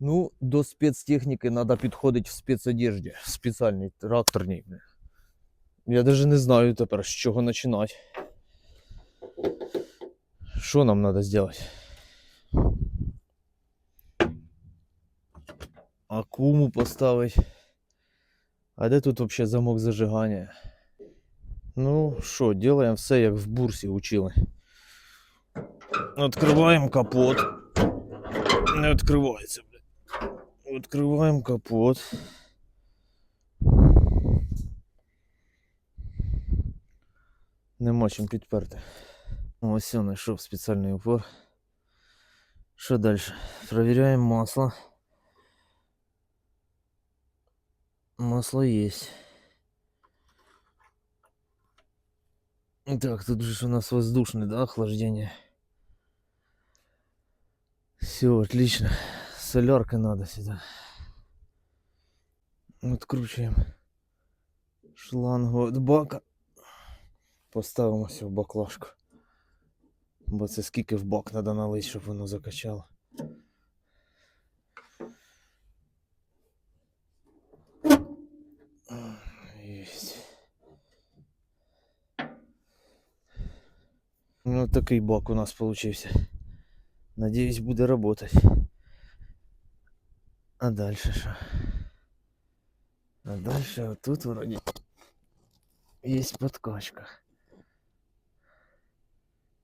Ну, до спецтехніки треба підходити в спецодежді, спеціальній тракторній. Я навіть не знаю тепер, з чого починати. Що нам треба зробити? Акуму поставити. А де тут взагалі замок зажигання? Ну що, делаем все як в бурсі учили. Открываем капот. Не відкривається, блядь. Відкриваємо капот. Нема чим підперти. Ось я знайшов спеціальний упор. Що далі? Провіряємо масло. Масло есть. Так, тут же ж у нас воздушный, да, охлаждение. Все, отлично. Солярка надо сюда. Откручиваем шлангу від бака. Поставимо все в баклажку. Бо це скільки в бак треба налить, щоб воно закачало. Ну, такий бак у нас получився. Надеюсь, буде работать. А дальше що? А дальше вот тут вроде есть подкачка.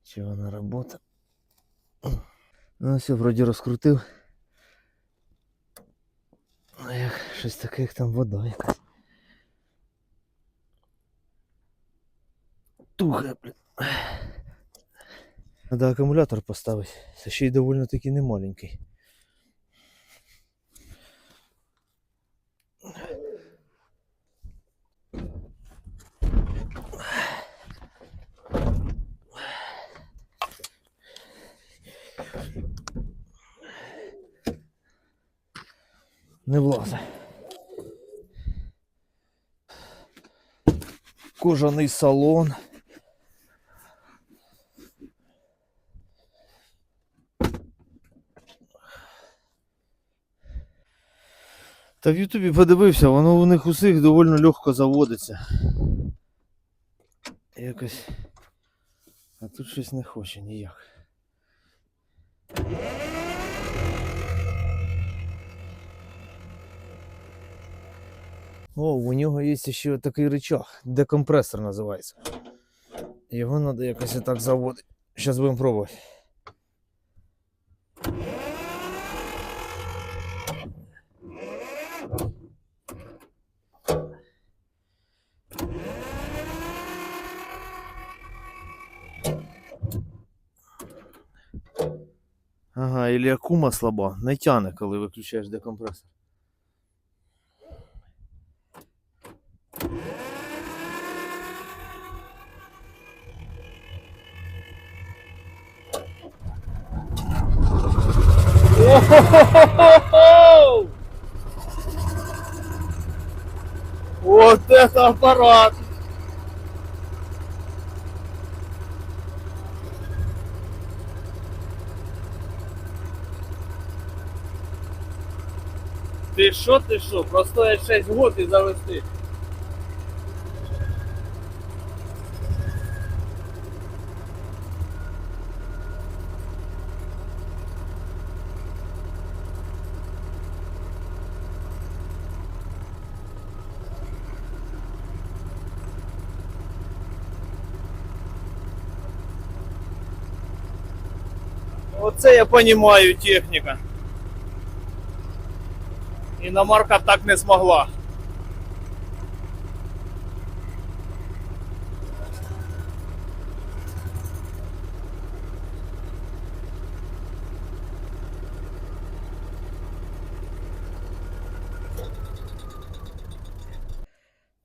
Чи вона работа? Ну все, вроді розкрутив. А як щось таке, як там вода якась. Туга, блін. Надо акумулятор поставити. Це ще й доволі таки не Не влазить. Кожаний салон. Та в Ютубі подивився, воно у них усіх доволі легко заводиться. Якось. А тут щось не хоче ніяк. О, у нього є ще такий рычаг, декомпресор називається. Його треба якось так заводити. Зараз будемо пробувати. Ага, или акума слаба, не тяне, коли виключаєш декомпресор. О-хо-хо-хо-хо! Вот это аппарат! Ти що, ти що? Простоять 6 год і завести. Оце я розумію техніка. Іномарка так не змогла.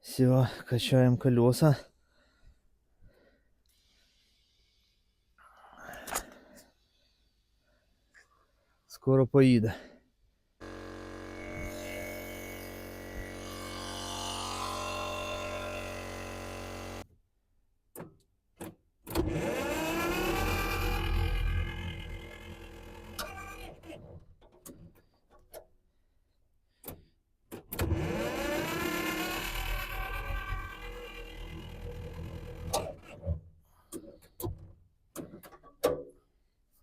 Все, качаем колеса. скоро поїде.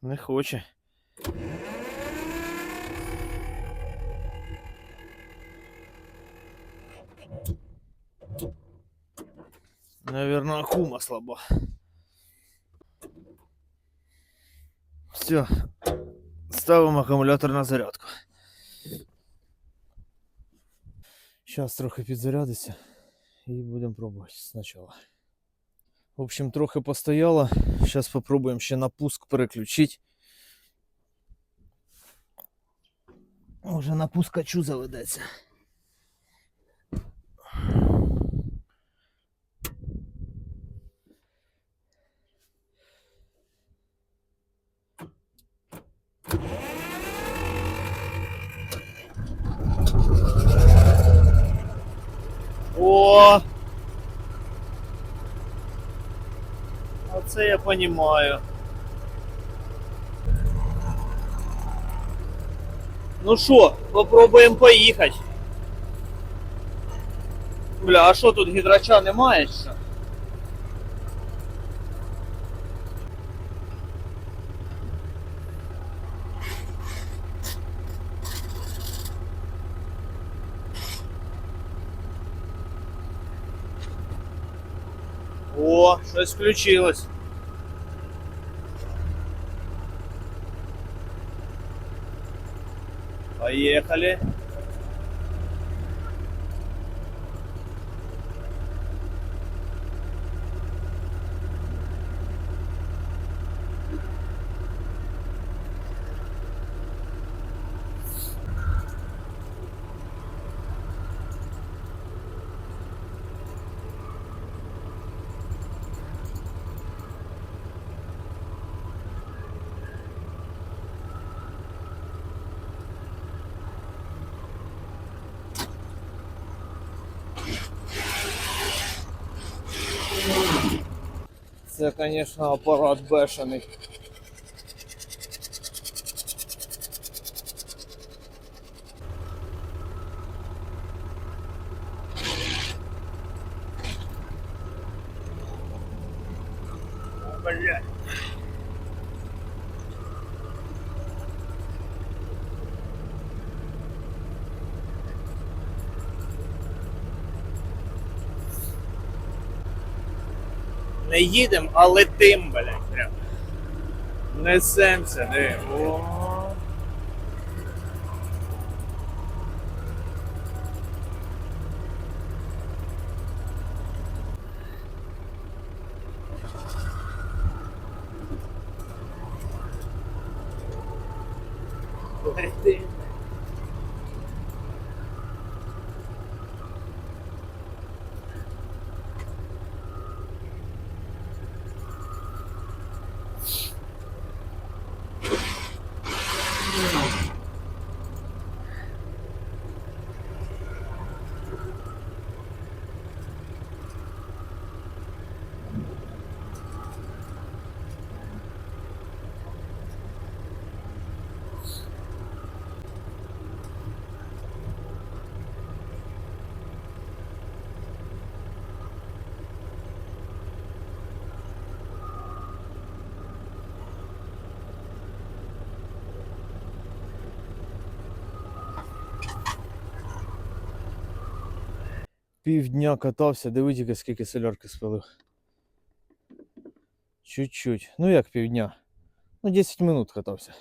Не хоче. Наверное, хума слабо. Все. Ставимо акумулятор на зарядку. Зараз трохи підзарядиться і будемо пробувати спочатку. В общем, трохи постояло. Зараз попробуємо ще на пуск переключити. Може на пускачу заведеться. О! Оце я понімаю. Ну що, попробуємо поїхати. Бля, а що тут гідрача немає ще? О, щось включилось. Поехали. Це, конечно, апарат бешений. Блядь. Не їдем, а летим, блядь, прям. Несемся, диви. О. Летим. Півдня катався, дивіться, скільки солярки спалив. Чуть-чуть. Ну як півдня? Ну 10 минут катався.